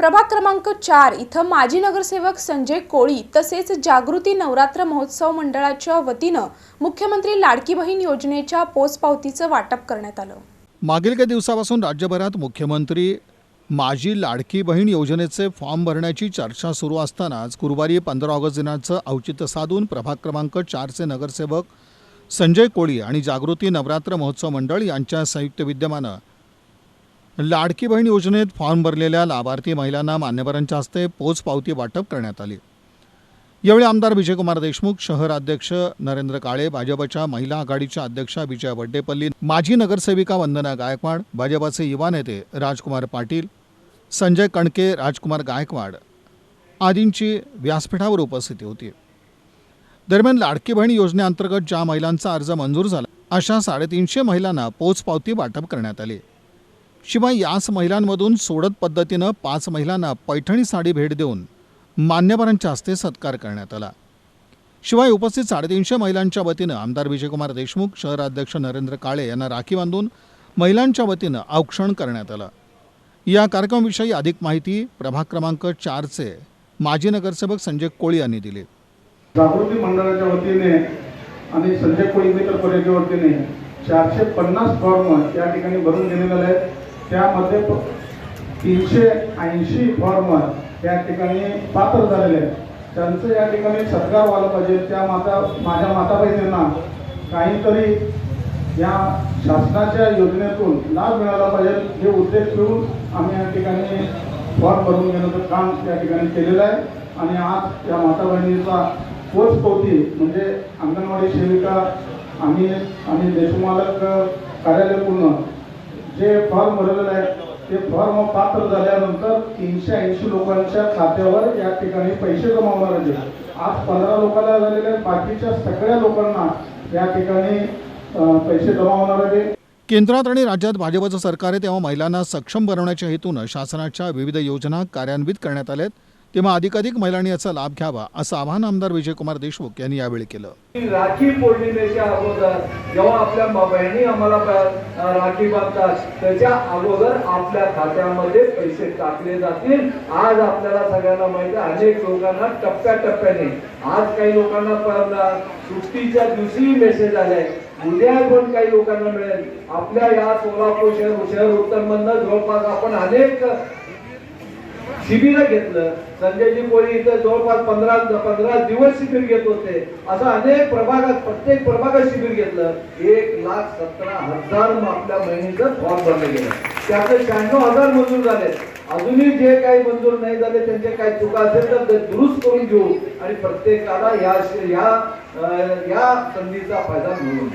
प्रभाग क्रमांक चार इथं माजी नगरसेवक संजय कोळी तसेच जागृती नवरात्र महोत्सव मंडळाच्या वतीनं मुख्यमंत्री लाडकी बहीण योजनेच्या पोचपावतीचं वाटप करण्यात आलं. मागील काही दिवसापासून राज्यभरात मुख्यमंत्री माझी लाडकी बहीण योजनेचे फॉर्म भरण्याची चर्चा सुरू असतानाच गुरुवारी पंधरा ऑगस्ट दिनाचं औचित्य साधून प्रभाग क्रमांक चारचे नगरसेवक संजय कोळी आणि जागृती नवरात्र महोत्सव मंडळ यांच्या संयुक्त विद्यमानं लाडकी बहीण योजनेत फॉर्म भरलेल्या लाभार्थी महिलांना मान्यवरांच्या हस्ते पोचपावती वाटप करण्यात आली. यावेळी आमदार विजयकुमार देशमुख शहर अध्यक्ष नरेंद्र काळे भाजपच्या महिला आघाडीच्या अध्यक्षा विजया वड्डेपल्ली माजी नगरसेविका वंदना गायकवाड भाजपाचे युवा नेते राजकुमार पाटील संजय कणके राजकुमार गायकवाड आदींची व्यासपीठावर उपस्थिती होती. दरम्यान लाडकी बहीण योजनेअंतर्गत ज्या महिलांचा अर्ज मंजूर झाला अशा साडेतीनशे महिलांना पोचपावती वाटप करण्यात आली. शिवाय याच महिलांमधून सोडत पद्धतीनं पाच महिलांना पैठणी साडी भेट देऊन मान्यवरांच्या हस्ते सत्कार करण्यात आला. शिवाय उपस्थित साडेतीनशे महिलांच्या वतीनं आमदार विजयकुमार देशमुख शहराध्यक्ष नरेंद्र काळे यांना राखी बांधून महिलांच्या वतीनं औक्षण करण्यात आलं. या कार्यक्रमाविषयी अधिक माहिती प्रभाग क्रमांक चारचे माजी नगरसेवक संजय कोळी यांनी दिली. जागृती मंडळाच्या वतीने आणि संजय कोळी मित्र परिषदेच्या वतीने चारशे पन्नास फॉर्म या ठिकाणी भरून घेण्यात आले आहेत. त्यामध्ये तीनशे ऐंशी फॉर्मर या ठिकाणी पात्र झालेले आहेत. त्यांचं या ठिकाणी सत्कार व्हायला पाहिजे. त्या माता माझ्या माता बहिणींना काहीतरी या शासनाच्या योजनेतून लाभ मिळाला पाहिजे. हे उद्देश ठेवून आम्ही या ठिकाणी फॉर्म भरून घेण्याचं काम या ठिकाणी केलेलं आहे. आणि आज या माता बहिणीचा पोती म्हणजे अंगणवाडी सेविका आम्ही आणि देशमालक कार्यालय पूर्ण जे फॉर्म भरलेलं आहे ते फॉर्म पात्र झाल्यानंतर तीनशे ऐंशी लोकांच्या खात्यावर या ठिकाणी पैसे जमावणार आहे आज पंधरा लोकांना झालेले आहेत. बाकीच्या सगळ्या लोकांना या ठिकाणी पैसे जमा होणार आहेत केंद्रात आणि राज्यात भाजपचं सरकार आहे तेव्हा महिलांना सक्षम बनवण्याच्या हेतूनं शासनाच्या विविध योजना कार्यान्वित करण्यात आल्या आहेत तेव्हा अधिकाधिक महिलांनी याचा लाभ घ्यावा असं आवाहन आमदार विजयकुमार देशमुख यांनी यावेळी केलं. राखी पौर्णिमेच्या अगोदर जेव्हा आपल्या बहिणी आम्हाला राखी बांधतात त्याच्या अगोदर आपल्या खात्यामध्ये पैसे टाकले जातील. आज आपल्याला सगळ्यांना माहिती आहे अनेक लोकांना टप्प्याटप्प्याने आज काही लोकांना सुट्टीच्या दिवशी मेसेज आलाय उद्या पण काही लोकांना मिळेल. आपल्या या सोलापूर शहर शहर उत्तर मधनं जवळपास आपण अनेक शिबिर घेतलं. संजयजी कोळी इथं जवळपास पंधरा पंधरा दिवस शिबिर घेत होते. असं अनेक प्रभागात प्रत्येक प्रभागात शिबिर घेतलं. एक लाख सतरा हजार आपल्या बहिणीचं फॉर्म भरलं गेलं. त्यातले शहाण्णव हजार मंजूर झाले. अजूनही जे काही मंजूर नाही झाले त्यांचे काही चुका असेल तर ते दुरुस्त करून घेऊ. आणि प्रत्येकाला या या या संधीचा फायदा मिळवून